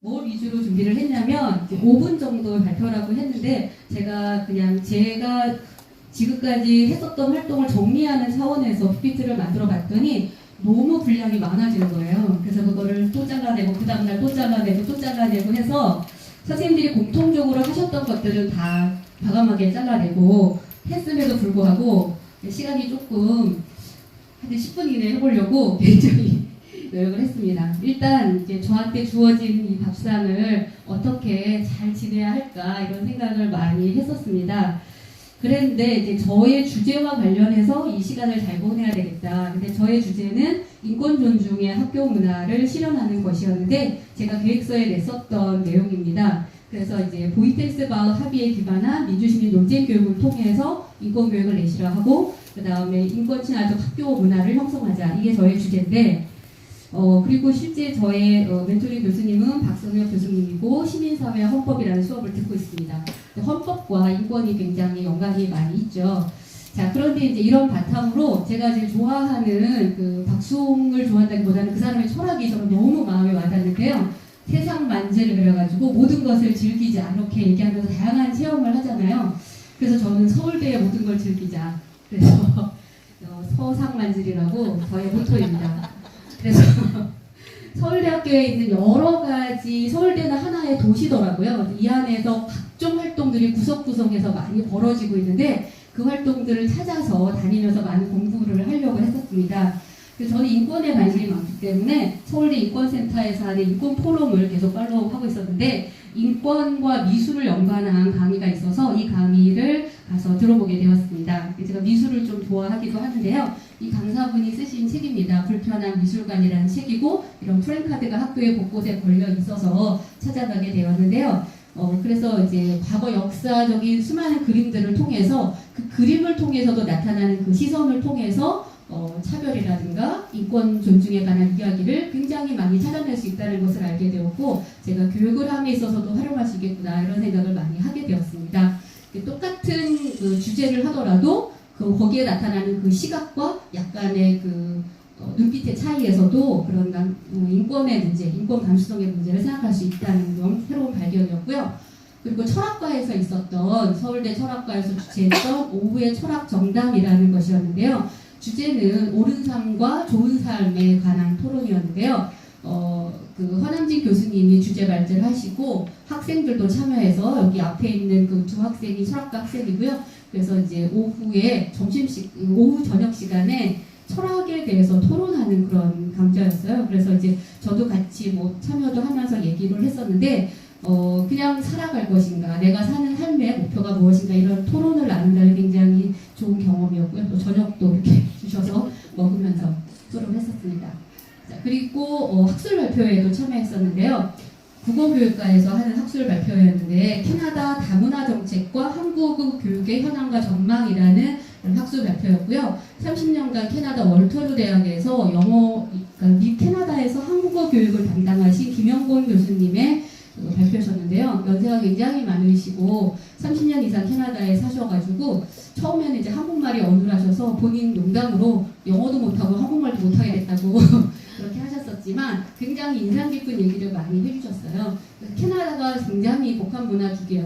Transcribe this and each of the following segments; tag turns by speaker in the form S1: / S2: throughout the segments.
S1: 뭘 위주로 준비를 했냐면 이제 5분 정도 발표라고 했는데 제가 그냥 제가 지금까지 했었던 활동을 정리하는 차원에서 PPT를 만들어 봤더니 너무 분량이 많아지는 거예요. 그래서 그거를 또 잘라내고 그 다음날 또 잘라내고 또 잘라내고 해서 선생님들이 공통적으로 하셨던 것들은 다 과감하게 잘라내고 했음에도 불구하고 시간이 조금 한 10분 이내에 해보려고 굉장히 노력을 했습니다. 일단 이제 저한테 주어진 이 밥상을 어떻게 잘 지내야 할까 이런 생각을 많이 했었습니다. 그랬는데 이제 저의 주제와 관련해서 이 시간을 잘 보내야 되겠다. 근데 저의 주제는 인권 존중의 학교 문화를 실현하는 것이었는데 제가 계획서에 냈었던 내용입니다. 그래서 이제 보이텍스 바웃 합의에 기반한 민주시민 논쟁 교육을 통해서 인권 교육을 내시라 하고 그 다음에 인권 친화적 학교 문화를 형성하자 이게 저의 주제인데 어, 그리고 실제 저의 어, 멘토링 교수님은 박성혁 교수님이고 시민사회 헌법이라는 수업을 듣고 있습니다. 헌법과 인권이 굉장히 연관이 많이 있죠. 자, 그런데 이제 이런 바탕으로 제가 제일 좋아하는 그 박수홍을 좋아한다기보다는 그 사람의 철학이 저는 너무 마음에 와닿는데요. 세상 만재를 그려가지고 모든 것을 즐기자 이렇게 얘기하면서 다양한 체험을 하잖아요. 그래서 저는 서울대의 모든 걸 즐기자. 그래서 어, 서상만질이라고 저의 모토입니다. 그래서 서울대학교에 있는 여러 가지 서울대는 하나의 도시더라고요. 이 안에서 각종 활동들이 구석구석에서 많이 벌어지고 있는데 그 활동들을 찾아서 다니면서 많은 공부를 하려고 했었습니다. 저는 인권에 관심이 많기 때문에 서울대 인권센터에서 하는 인권 포럼을 계속 팔로우하고 있었는데 인권과 미술을 연관한 강의가 있어서 이 강의를 가서 들어보게 되었습니다. 제가 미술을 좀 좋아하기도 하는데요. 이 강사분이 쓰신 책입니다. 불편한 미술관이라는 책이고 이런 프랭카드가 학교에 곳곳에 걸려 있어서 찾아가게 되었는데요. 어, 그래서 이제 과거 역사적인 수많은 그림들을 통해서 그 그림을 통해서도 나타나는 그 시선을 통해서 어, 차별이라든가 인권 존중에 관한 이야기를 굉장히 많이 찾아낼 수 있다는 것을 알게 되었고 제가 교육을 함에 있어서도 활용할 수 있겠구나 이런 생각을 많이 하게 되었습니다. 똑같은 그 주제를 하더라도 그 거기에 나타나는 그 시각과 약간의 그 어, 눈빛의 차이에서도 그런 남- 어, 인권의 문제, 인권 감수성의 문제를 생각할 수 있다는 건 새로운 발견이었고요. 그리고 철학과에서 있었던 서울대 철학과에서 주최했던 오후의 철학 정담이라는 것이었는데요. 주제는 옳은 삶과 좋은 삶에 관한 토론이었는데요. 어, 그 허남진 교수님이 주제 발제를 하시고 학생들도 참여해서 여기 앞에 있는 그 두 학생이 철학과 학생이고요. 그래서 이제 오후에 점심시 오후 저녁 시간에 철학에 대해서 토론하는 그런 강좌였어요. 그래서 이제 저도 같이 뭐 참여도 하면서 얘기를 했었는데 어 그냥 살아갈 것인가, 내가 사는 삶의 목표가 무엇인가 이런 토론을 나눈다는 굉장히 좋은 경험이었고요. 또 저녁도 이렇게 주셔서 먹으면서 토론했었습니다. 자 그리고 어, 학술 발표회에도 참여했었는데요. 국어교육과에서 하는 학술 발표였는데 캐나다 다문화 정책과 한국 교육의 현황과 전망이라는 학술 발표였고요. 30년간 캐나다 월터루 대학에서 영어 그러니까 미 캐나다에서 한국어 교육을 담당하신 김영곤 교수님의 그 발표셨는데요. 연세가 굉장히 많으시고 30년 이상 캐나다에 사셔가지고 처음에는 이제 한국말이 어눌하셔서 본인 농담으로 영어도 못하고 한국말도 못하게 됐다고 그렇게 하셨었지만 굉장히 인상 깊은 얘기를 많이 해주셨어요. 캐나다가 굉장히 복합 문화주의,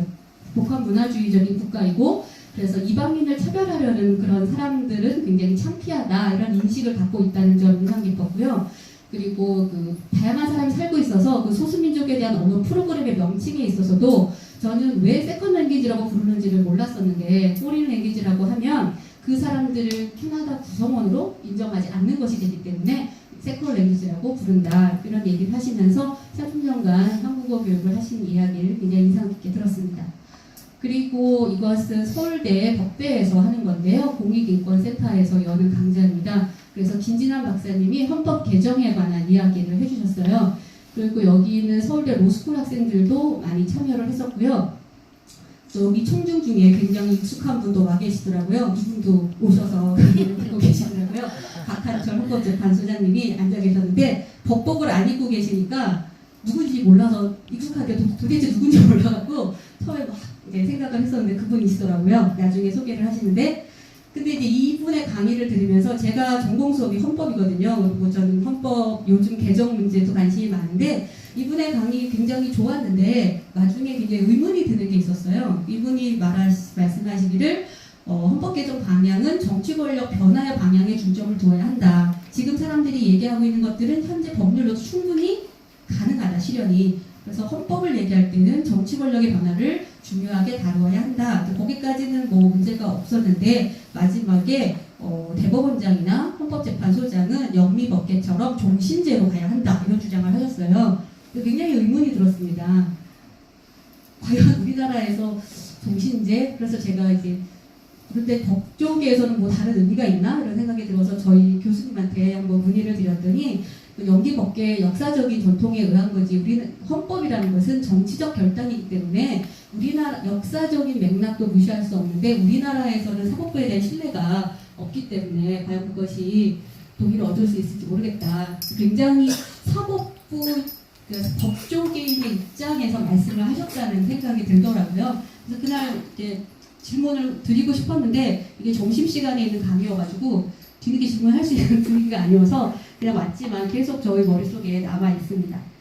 S1: 복합 문화주의적인 국가이고 그래서 이방인을 차별하려는 그런 사람들은 굉장히 창피하다 이런 인식을 갖고 있다는 점 인상 깊었고요. 그리고 그 다양한 사람이 살고 있어서 그 소수민족에 대한 어느 프로그램의 명칭에 있어서도 저는 왜 세컨 랭귀지라고 부르는지를 몰랐었는데 포린 랭귀지라고 하면 그 사람들을 캐나다 구성원으로 인정하지 않는 것이 되기 때문에 세컨 랭귀지라고 부른다 이런 얘기를 하시면서 30년간 한국어 교육을 하신 이야기를 굉장히 인상 깊게 들었습니다. 그리고 이것은 서울대 법대에서 하는 건데요. 공익인권센터에서 여는 강좌입니다. 그래서 김진환 박사님이 헌법 개정에 관한 이야기를 해주셨어요. 그리고 여기는 서울대 로스쿨 학생들도 많이 참여를 했었고요. 또 우리 총중 중에 굉장히 익숙한 분도 와 계시더라고요. 이분도 오셔서 강의를 듣고 계시더라고요. 박한철 헌법재판 소장님이 앉아 계셨는데 법복을 안 입고 계시니까 누군지 몰라서 익숙하게 도, 도대체 누군지 몰라갖고 처음에 막 이제 생각을 했었는데 그분이시더라고요. 나중에 소개를 하시는데 근데 이제 이분의 강의를 들으면서 제가 전공 수업이 헌법이거든요. 그리고 저는 헌법 요즘 개정 문제도 관심이 많은데 이분의 강의 굉장히 좋았는데 나중에 굉장히 의문이 드는 게 있었어요. 이분이 말하, 말씀하시기를 어, 헌법 개정 방향은 정치 권력 변화의 방향에 중점을 두어야 한다. 지금 사람들이 얘기하고 있는 것들은 현재 법률로 충분히 가능하다 실현이. 그래서 헌법을 얘기할 때는 정치 권력의 변화를 중요하게 다루어야 한다. 거기까지는 뭐 문제가 없었는데 마지막에 어, 대법원장이나 헌법재판소장은 영미법계처럼 종신제로 가야 한다 이런 주장을 하셨어요. 굉장히 의문이 들었습니다. 과연 우리나라에서 종신제? 그래서 제가 이제 그런데 법조계에서는 뭐 다른 의미가 있나 이런 생각이 들어서 저희 교수님한테 한번 문의를 드렸더니 그 연기법계 역사적인 전통에 의한 거지 우리는 헌법이라는 것은 정치적 결단이기 때문에 우리나라 역사적인 맥락도 무시할 수 없는데 우리나라에서는 사법부에 대한 신뢰가 없기 때문에 과연 그것이 동의를 얻을 수 있을지 모르겠다. 굉장히 사법부 그 법조계인의 입장에서 말씀을 하셨다는 생각이 들더라고요. 그래서 그날 이제 질문을 드리고 싶었는데 이게 점심 시간에 있는 강의여가지고 뒤늦게 질문할 수 있는 분위기가 아니어서 그냥 왔지만 계속 저희 머릿속에 남아 있습니다.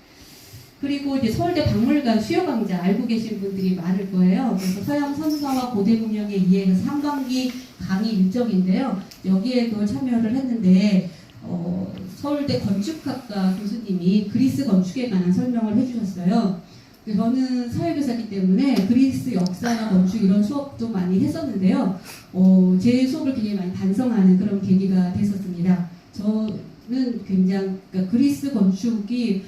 S1: 그리고 이제 서울대 박물관 수요 강좌 알고 계신 분들이 많을 거예요. 그래서 서양 선사와 고대 문명에 의해서 상반기 강의 일정인데요. 여기에도 참여를 했는데 어, 서울대 건축학과 교수님이 그리스 건축에 관한 설명을 해주셨어요. 저는 사회교사이기 때문에 그리스 역사나 건축 이런 수업도 많이 했었는데요. 어, 제 수업을 굉장히 많이 반성하는 그런 계기가 됐었습니다. 저는 굉장히 그러니까 그리스 건축이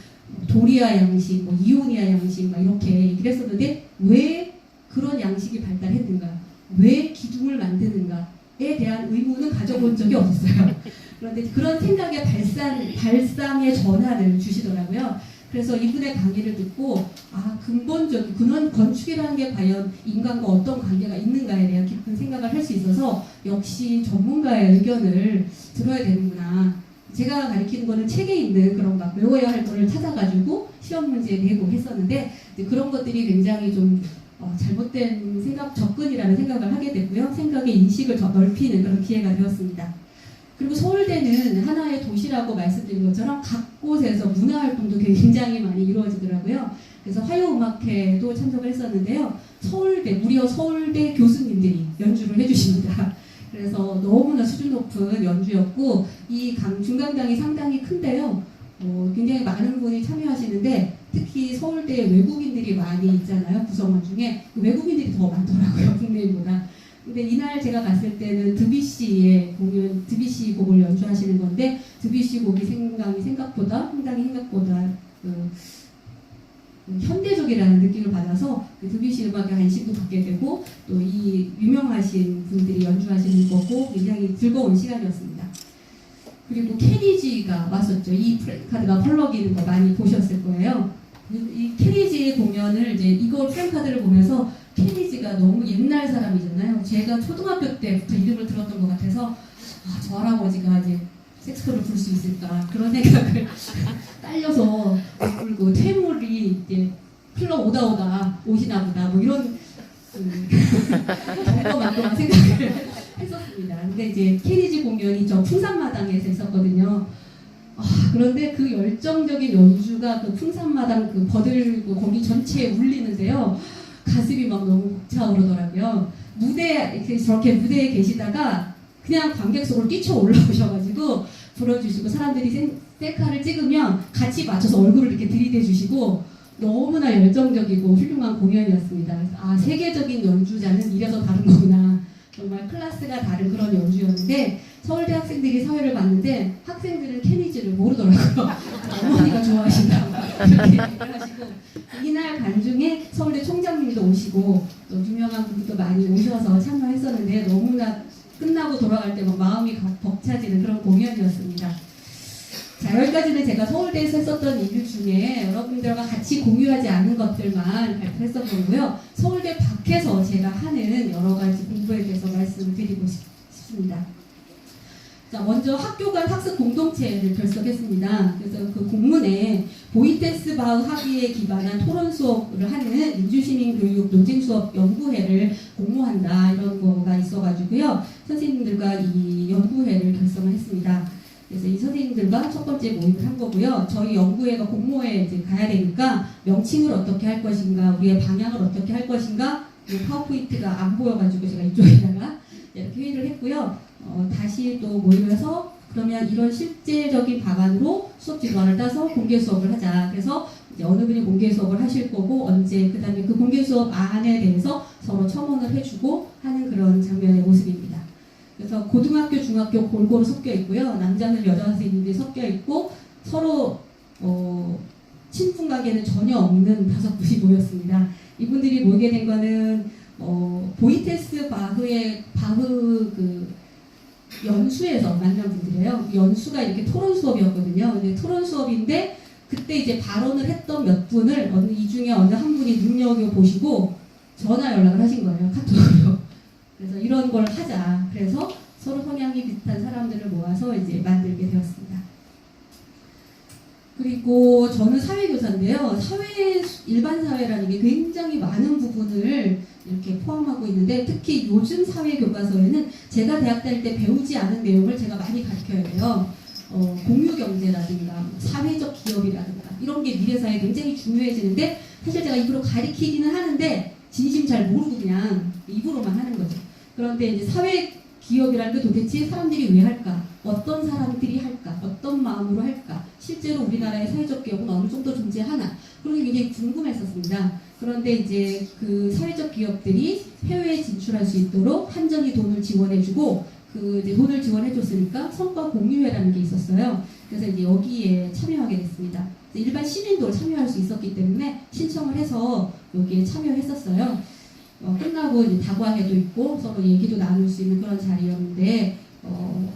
S1: 도리아 양식, 뭐 이오니아 양식 막 이렇게 했었는데 왜 그런 양식이 발달했는가? 왜 기둥을 만드는가에 대한 의문은 가져본 적이 없었어요. 그런데 그런 생각의 발산, 발상의 전환을 주시더라고요. 그래서 이분의 강의를 듣고 아 근본적인 그런 건축이라는 게 과연 인간과 어떤 관계가 있는가에 대한 깊은 생각을 할 수 있어서 역시 전문가의 의견을 들어야 되는구나. 제가 가리키는 거는 책에 있는 그런 막 외워야 할 거를 찾아가지고 시험 문제 내고 했었는데 그런 것들이 굉장히 좀 어, 잘못된 생각 접근이라는 생각을 하게 됐고요. 생각의 인식을 더 넓히는 그런 기회가 되었습니다. 그리고 서울대는 하나의 도시라고 말씀드린 것처럼 각 곳에서 문화 활동도 굉장히 많이 이루어지더라고요. 그래서 화요음악회도 참석을 했었는데요. 서울대, 무려 서울대 교수님들이 연주를 해주십니다. 그래서 너무나 수준 높은 연주였고, 이 강, 중강당이 상당히 큰데요. 어, 굉장히 많은 분이 참여하시는데, 특히 서울대 외국인들이 많이 있잖아요. 구성원 중에. 그 외국인들이 더 많더라고요. 국내인보다. 근데 이날 제가 갔을 때는 드비시의 공연, 드비시 곡을 연주하시는 건데 드비시 곡이 생각이 생각보다 상당히 생각보다 그, 그 현대적이라는 느낌을 받아서 그 드비시 음악에 관심도 갖게 되고 또 이 유명하신 분들이 연주하시는 거고 굉장히 즐거운 시간이었습니다. 그리고 케니지가 왔었죠. 이 프랭카드가 펄럭이는 거 많이 보셨을 거예요. 이 케니지 공연을 이제 이거 프랭카드를 보면서 케니지가 너무 옛날 사람이잖아요. 제가 초등학교 때부터 이름을 들었던 것 같아서 아, 저 할아버지가 이제 섹스컬을 부를 수 있을까 그런 생각을 딸려서 그리고 퇴물이 이제 흘러 오다 오다 오시나 보다 뭐 이런 음, 정도만 동안 생각을 했었습니다. 근데 이제 케니지 공연이 저 풍산마당에서 있었거든요. 아, 그런데 그 열정적인 연주가 그 풍산마당 그 버들고 거기 전체에 울리는데요. 가슴이 막 너무 차오르더라고요. 무대 저렇게 무대에 계시다가 그냥 관객 속으로 뛰쳐 올라오셔가지고 불어주시고 사람들이 생, 셀카를 찍으면 같이 맞춰서 얼굴을 이렇게 들이대 주시고 너무나 열정적이고 훌륭한 공연이었습니다. 아 세계적인 연주자는 이래서 다른 거구나. 정말 클래스가 다른 그런 연주였는데 서울대 학생들이 사회를 봤는데 학생들은 케니지를 모르더라고요. 어머니가 좋아하신다고 그렇게 얘기를 하시고 이날 간중에 서울대 총장님도 오시고 또 유명한 분들도 많이 오셔서 참여했었는데 너무나 끝나고 돌아갈 때막 마음이 벅차지는 그런 공연이었습니다. 자 여기까지는 제가 서울대에서 했었던 일 중에 여러분들과 같이 공유하지 않은 것들만 발표했던 거고요. 서울대 밖에서 제가 하는 여러 가지 공부에 대해서 말씀을 드리고 싶습니다. 자, 먼저 학교 간 학습 공동체를 결성했습니다. 그래서 그 공문에 보이테스바흐 학위에 기반한 토론 수업을 하는 민주시민 교육 노진 수업 연구회를 공모한다 이런 거가 있어가지고요. 선생님들과 이 연구회를 결성을 했습니다. 그래서 이 선생님들과 첫 번째 모임을 한 거고요. 저희 연구회가 공모에 이제 가야 되니까 명칭을 어떻게 할 것인가, 우리의 방향을 어떻게 할 것인가, 이 파워포인트가 안 보여가지고 제가 이쪽에다가 이렇게 회의를 했고요. 어, 다시 또 모임해서 그러면 이런 실제적인 방안으로 수업 지도안을 따서 공개 수업을 하자. 그래서 어느 분이 공개 수업을 하실 거고 언제 그다음에 그 공개 수업 안에 대해서 서로 첨언을 해주고 하는 그런 장면의 모습입니다. 그래서 고등학교, 중학교 골고루 섞여 있고요. 남자는 여자 선생님들이 섞여 있고 서로 어, 친분 관계는 전혀 없는 다섯 분이 모였습니다. 이분들이 모이게 된 거는 어, 보이테스 바흐의 바흐 그 연수에서 만난 분들이에요. 연수가 이렇게 토론 수업이었거든요. 근데 토론 수업인데 그때 이제 발언을 했던 몇 분을 어느 이 중에 어느 한 분이 눈여겨 보시고 전화 연락을 하신 거예요. 카톡으로. 그래서 이런 걸 하자. 그래서 서로 성향이 비슷한 사람들을 모아서 이제 만들게 되었습니다. 그리고 저는 사회교사인데요. 사회 일반 사회라는 게 굉장히 많은 부분을 이렇게 포함하고 있는데 특히 요즘 사회 교과서에는 제가 대학 다닐 때 배우지 않은 내용을 제가 많이 가르쳐야 돼요. 어, 공유 경제라든가 뭐 사회적 기업이라든가 이런 게 미래 사회에 굉장히 중요해지는데 사실 제가 입으로 가리키기는 하는데 진심 잘 모르고 그냥 입으로만 하는 거죠. 그런데 이제 사회 기업이라는 게 도대체 사람들이 왜 할까? 어떤 사람들이 할까? 어떤 마음으로 할까? 실제로 우리나라의 사회적 기업은 어느 정도 존재하나? 그런 게 굉장히 궁금했었습니다. 그런데 이제 그 사회적 기업들이 해외에 진출할 수 있도록 한전이 돈을 지원해주고 그 이제 돈을 지원해줬으니까 성과 공유회라는 게 있었어요. 그래서 이제 여기에 참여하게 됐습니다. 일반 시민도 참여할 수 있었기 때문에 신청을 해서 여기에 참여했었어요. 어, 끝나고 이제 다과회도 있고 서로 얘기도 나눌 수 있는 그런 자리였는데 어,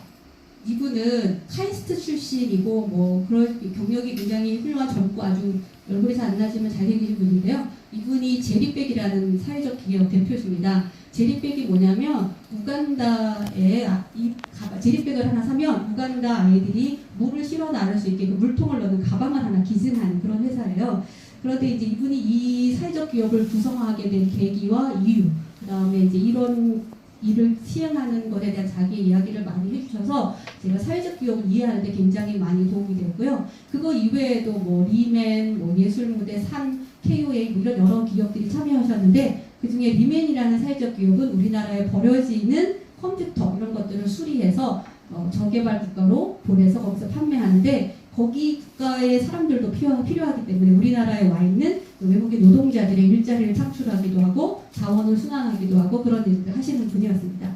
S1: 이분은 카이스트 출신이고 뭐 그런 경력이 굉장히 훌륭한 젊고 아주 얼굴이 잘안 나지만 잘생긴 분인데요. 이분이 제리백이라는 사회적 기업 대표십니다. 제리백이 뭐냐면 우간다에 아, 이 가방, 제리백을 하나 사면 우간다 아이들이 물을 실어 나를 수 있게 그 물통을 넣는 가방을 하나 기증한 그런 회사예요. 그런데 이제 이분이 이 사회적 기업을 구성하게 된 계기와 이유, 그 다음에 이제 이런 일을 시행하는 것에 대한 자기 이야기를 많이 해주셔서 제가 사회적 기업을 이해하는데 굉장히 많이 도움이 됐고요. 그거 이외에도 뭐 리맨, 뭐 예술무대, 산, KOA 뭐 이런 여러 기업들이 참여하셨는데 그 중에 리맨이라는 사회적 기업은 우리나라에 버려지는 컴퓨터 이런 것들을 수리해서 어, 저개발 국가로 보내서 거기서 판매하는데 거기 국가의 사람들도 필요, 필요하기 때문에 우리나라에 와 있는 그 외국인 노동자들의 일자리를 창출하기도 하고 자원을 순환하기도 하고 그런 일을 하시는 분이었습니다.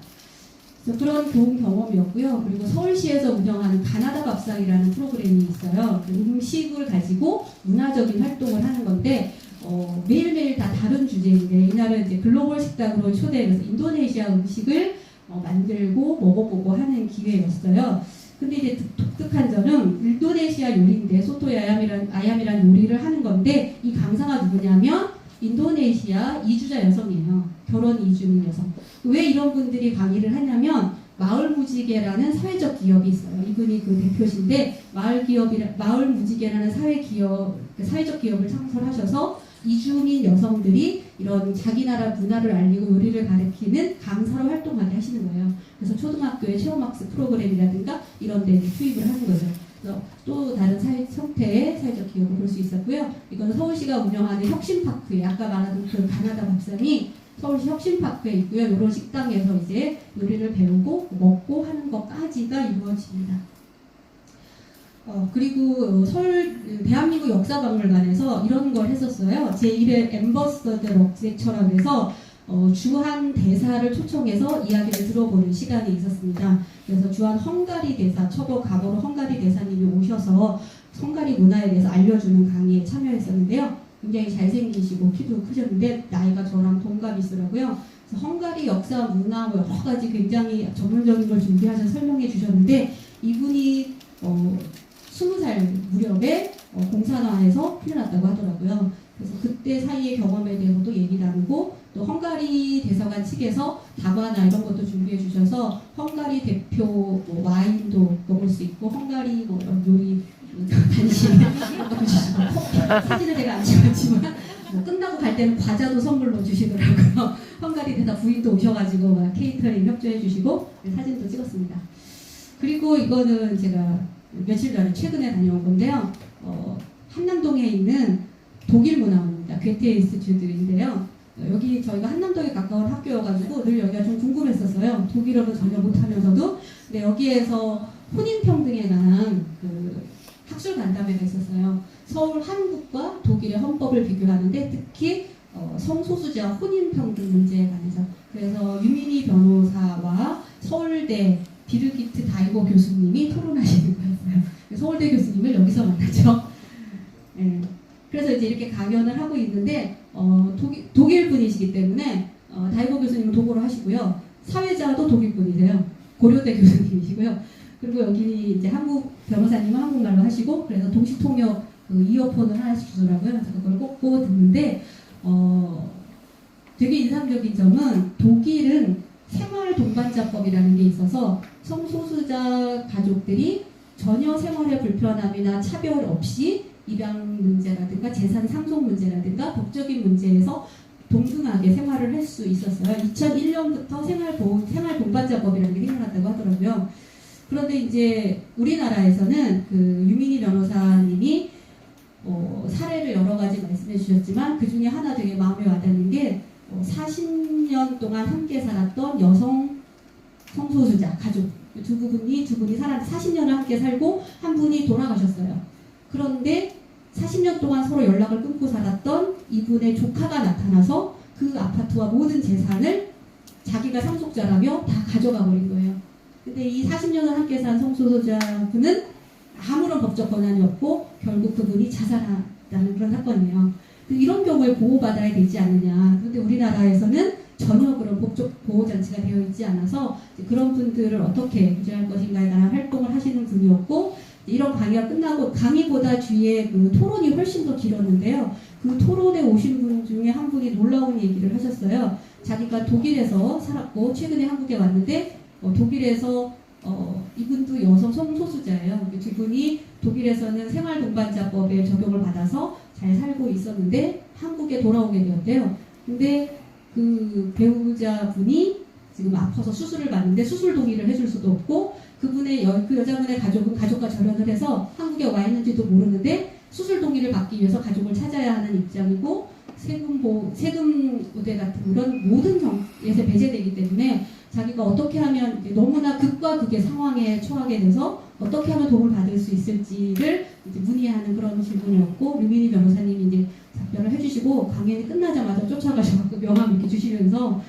S1: 그런 좋은 경험이었고요. 그리고 서울시에서 운영하는 가나다 밥상이라는 프로그램이 있어요. 그 음식을 가지고 문화적인 활동을 하는 건데 어, 매일매일 다 다른 주제인데 이날은 이제 글로벌 식당으로 초대해서 인도네시아 음식을 어, 만들고 먹어보고 하는 기회였어요. 근데 이제 독- 독특한 점은 인도네시아 요리인데 소토 아얌이란 아얌이란 요리를 하는 건데 이 강사가 누구냐면 인도네시아 이주자 여성이에요. 결혼 이주민 여성. 왜 이런 분들이 강의를 하냐면 마을 무지개라는 사회적 기업이 있어요. 이분이 그 대표신데 마을 기업이라 마을 무지개라는 사회 기업 그 사회적 기업을 창설하셔서 이주민 여성들이 이런 자기 나라 문화를 알리고 요리를 가르치는 강사로 활동하게 하시는 거예요. 그래서 초등학교의 체험학습 프로그램이라든가 이런 데 투입을 하는 거죠. 그래서 또 다른 사회 형태의 사회적 기업을 볼 수 있었고요. 이건 서울시가 운영하는 혁신파크에 아까 말한 그 가나다 밥상이 서울시 혁신파크에 있고요. 이런 식당에서 이제 요리를 배우고 먹고 하는 것까지가 이루어집니다. 어, 그리고 서울 대한민국 역사박물관에서 이런 걸 했었어요. 제1회 엠버서더 럭제처럼 해서 어, 주한 대사를 초청해서 이야기를 들어보는 시간이 있었습니다. 그래서 주한 헝가리 대사, 처보 가보로 헝가리 대사님이 오셔서 헝가리 문화에 대해서 알려주는 강의에 참여했었는데요. 굉장히 잘생기시고 키도 크셨는데 나이가 저랑 동갑이시더라고요. 헝가리 역사, 문화 뭐 여러 가지 굉장히 전문적인 걸 준비하셔서 설명해 주셨는데 이분이 어, 20살 무렵에 어, 공산화에서 풀려났다고 하더라고요. 그래서 그때 사이의 경험에 대해서도 얘기 나누고 또 헝가리 대사관 측에서 다과나 이런 것도 준비해 주셔서 헝가리 대표 뭐 와인도 먹을 수 있고 헝가리 뭐 이런 요리 간식 이런 것도 주시고 사진을 제가 안 찍었지만 뭐 끝나고 갈 때는 과자도 선물로 주시더라고요. 헝가리 대사 부인도 오셔가지고 막 케이터링 협조해 주시고 사진도 찍었습니다. 그리고 이거는 제가 며칠 전에 최근에 다녀온 건데요. 어, 한남동에 있는 독일 문화원입니다. 괴테 인스튜트인데요. 어, 여기 저희가 한남동에 가까운 학교여가지고 늘 여기가 좀 궁금했었어요. 독일어도 전혀 못하면서도. 근데 여기에서 혼인평등에 관한 그 학술 간담회가 있었어요. 서울 한국과 독일의 헌법을 비교하는데 특히 어, 성소수자 혼인평등 문제에 관해서 그래서 유민희 변호사와 서울대 비르기트 다이고 교수님이 토론하시는 거였어요. 서울대 교수님을 여기서 만나죠. 예. 그래서 이제 이렇게 강연을 하고 있는데 어, 독일, 독일 분이시기 때문에 어, 다이고 교수님은 독어로 하시고요. 사회자도 독일 분이세요. 고려대 교수님이시고요. 그리고 여기 이제 한국 변호사님은 한국말로 하시고 그래서 동시 통역 그 이어폰을 하나씩 주더라고요. 그래서 그걸 꽂고 듣는데 어, 되게 인상적인 점은 독일은 생활 동반자법이라는 게 있어서 성소수자 가족들이 전혀 생활에 불편함이나 차별 없이 입양 문제라든가 재산 상속 문제라든가 법적인 문제에서 동등하게 생활을 할 수 있었어요. 2001년부터 생활 보호, 생활 동반자법이라는 게 생겨났다고 하더라고요. 그런데 이제 우리나라에서는 그 유민희 변호사님이 어, 사례를 여러 가지 말씀해 주셨지만 그 중에 하나 되게 마음에 와닿는 게 어, 40년 동안 함께 살았던 여성 성소수자 가족 두 분이 두 분이 살았 40년을 함께 살고 한 분이 돌아가셨어요. 그런데 40년 동안 서로 연락을 끊고 살았던 이분의 조카가 나타나서 그 아파트와 모든 재산을 자기가 상속자라며 다 가져가 버린 거예요. 근데 이 40년을 함께 산 성소수자분은 아무런 법적 권한이 없고 결국 그분이 자살한다는 그런 사건이에요. 그 이런 경우에 보호받아야 되지 않느냐. 그런데 우리나라에서는 전혀 그런 법적 보호 장치가 되어 있지 않아서 그런 분들을 어떻게 구제할 것인가에 관한 활동을 하시는 분이었고 이런 강의가 끝나고 강의보다 뒤에 그 토론이 훨씬 더 길었는데요. 그 토론에 오신 분 중에 한 분이 놀라운 얘기를 하셨어요. 자기가 독일에서 살았고 최근에 한국에 왔는데 어, 독일에서 어, 이분도 여성 성소수자예요. 두 분이 독일에서는 생활동반자법에 적용을 받아서 잘 살고 있었는데 한국에 돌아오게 되었대요. 근데 그 배우자분이 지금 아파서 수술을 받는데 수술 동의를 해줄 수도 없고 그분의 여, 그 여자분의 가족은 가족과 절연을 해서 한국에 와 있는지도 모르는데 수술 동의를 받기 위해서 가족을 찾아야 하는 입장이고 세금 보 세금 우대 같은 이런 모든 정에서 배제되기 때문에 자기가 어떻게 하면 너무나 극과 극의 상황에 처하게 돼서 어떻게 하면 도움을 받을 수 있을지를 문의하는 그런 질문이었고 유민희 변호사님이 이제 답변을 해주시고 강연이 끝나자마자 쫓아가셔서 명함 이렇게 주시면서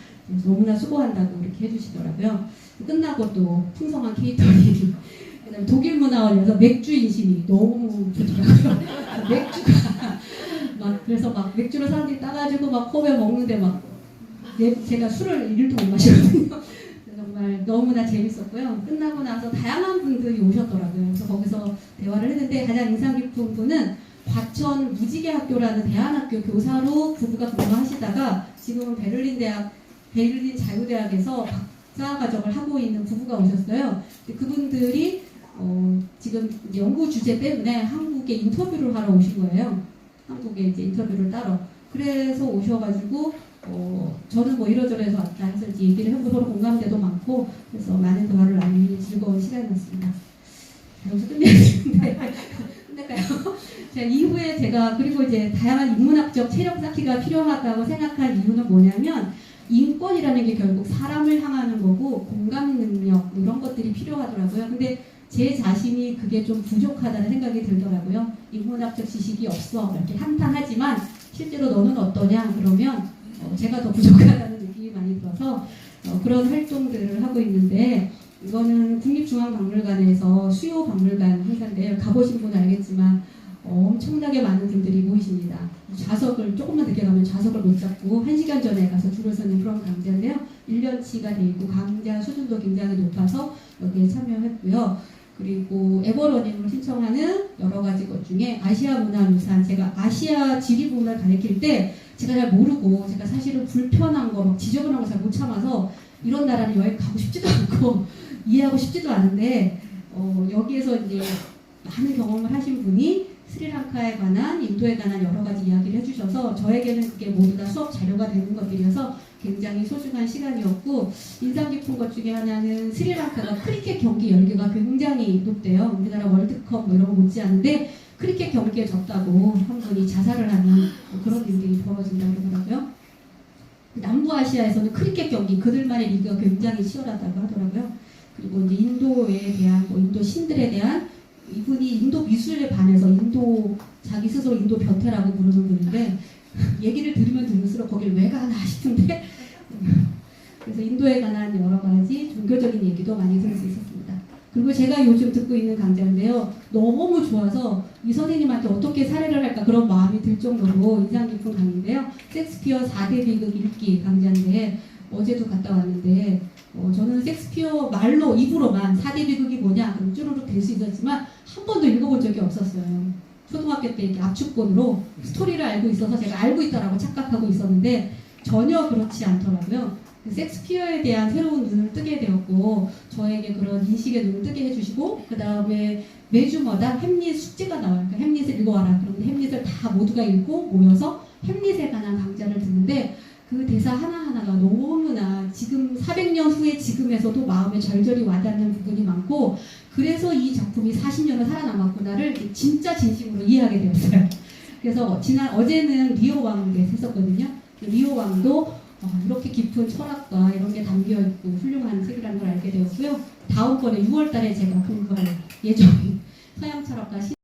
S1: 너무나 수고한다고 이렇게 해주시더라고요. 끝나고 또 풍성한 케이터링 그다음에 독일 문화원에서 맥주 인심이 너무 좋더라고요. 맥주가 막 그래서 막 맥주를 사람들이 따가지고 막 컵에 먹는데 막 내- 제가 술을 일도 못 마시거든요. 정말 너무나 재밌었고요. 끝나고 나서 다양한 분들이 오셨더라고요. 그래서 거기서 대화를 했는데 가장 인상 깊은 분은 과천 무지개 학교라는 대안학교 교사로 부부가 근무하시다가 지금은 베를린 대학 베를린 자유대학에서 박사 과정을 하고 있는 부부가 오셨어요. 그분들이 어, 지금 연구 주제 때문에 한국에 인터뷰를 하러 오신 거예요. 한국에 이제 인터뷰를 따러. 그래서 오셔가지고 어, 저는 뭐 이러저러해서 왔다 해서 얘기를 하고 서로 공감대도 많고 그래서 많은 대화를 나누는 즐거운 시간이었습니다. 여기서 끝내야겠는데 끝낼까요? 자, 이후에 제가 그리고 이제 다양한 인문학적 체력 쌓기가 필요하다고 생각한 이유는 뭐냐면 인권이라는 게 결국 사람을 향하는 거고 공감 능력 이런 것들이 필요하더라고요. 근데 제 자신이 그게 좀 부족하다는 생각이 들더라고요. 인문학적 지식이 없어 이렇게 한탄하지만 실제로 너는 어떠냐 그러면 어, 제가 더 부족하다는 느낌이 많이 들어서 어, 그런 활동들을 하고 있는데 이거는 국립중앙박물관에서 수요 박물관 행사인데요. 가보신 분은 알겠지만 어, 엄청나게 많은 분들이 모이십니다. 좌석을 조금만 늦게 가면 좌석을 못 잡고 1시간 전에 가서 줄을 서는 그런 강좌인데요. 1년치가 돼 있고 강좌 수준도 굉장히 높아서 여기에 참여했고요. 그리고 에버러닝을 신청하는 여러 가지 것 중에 아시아 문화유산 제가 아시아 지리 부분을 가르칠 때 제가 잘 모르고 제가 사실은 불편한 거 막 지저분한 거 잘 못 참아서 이런 나라는 여행 가고 싶지도 않고 이해하고 싶지도 않은데 어, 여기에서 이제 많은 경험을 하신 분이 스리랑카에 관한 인도에 관한 여러 가지 이야기를 해주셔서 저에게는 그게 모두 다 수업 자료가 되는 것들이어서 굉장히 소중한 시간이었고 인상 깊은 것 중에 하나는 스리랑카가 크리켓 경기 열기가 굉장히 높대요. 우리나라 월드컵 뭐 이런 거 못지 않은데 크리켓 경기에 졌다고 한 분이 자살을 하는 그런 일들이 벌어진다고 그러더라고요. 남부아시아에서는 크리켓 경기 그들만의 리그가 굉장히 치열하다고 하더라고요. 그리고 이제 인도에 대한 뭐 인도 신들에 대한 이분이 인도 미술에 반해서 인도 자기 스스로 인도 변태라고 부르는 분인데 얘기를 들으면 들을수록 거길 왜 가나 싶은데 그래서 인도에 관한 여러 가지 종교적인 얘기도 많이 들을 수 있었습니다. 그리고 제가 요즘 듣고 있는 강좌인데요. 너무 좋아서 이 선생님한테 어떻게 사례를 할까 그런 마음이 들 정도로 인상 깊은 강의인데요. 섹스피어 4대 비극 읽기 강좌인데 어제도 갔다 왔는데 어, 저는 섹스피어 말로 입으로만 4대 비극이 뭐냐 그럼 쭈루룩 될 수 있었지만 한 번도 읽어본 적이 없었어요. 초등학교 때 이렇게 압축본으로 스토리를 알고 있어서 제가 알고 있다라고 착각하고 있었는데 전혀 그렇지 않더라고요. 그 섹스피어에 대한 새로운 눈을 뜨게 되었고 저에게 그런 인식의 눈을 뜨게 해주시고 그 다음에 매주마다 햄릿 숙제가 나와요. 그러니까 햄릿을 읽어와라. 그러면 햄릿을 다 모두가 읽고 모여서 햄릿에 관한 강좌를 듣는데 그 대사 하나하나가 너무나 지금 400년 후의 지금에서도 마음에 절절히 와닿는 부분이 많고 그래서 이 작품이 40년을 살아남았구나를 진짜 진심으로 이해하게 되었어요. 그래서 지난 어제는 리오 왕에 했었거든요. 리오 왕도 어, 이렇게 깊은 철학과 이런 게 담겨 있고 훌륭한 책이라는 걸 알게 되었고요. 다음 번에 6월 달에 제가 공부할 예정인 서양 철학과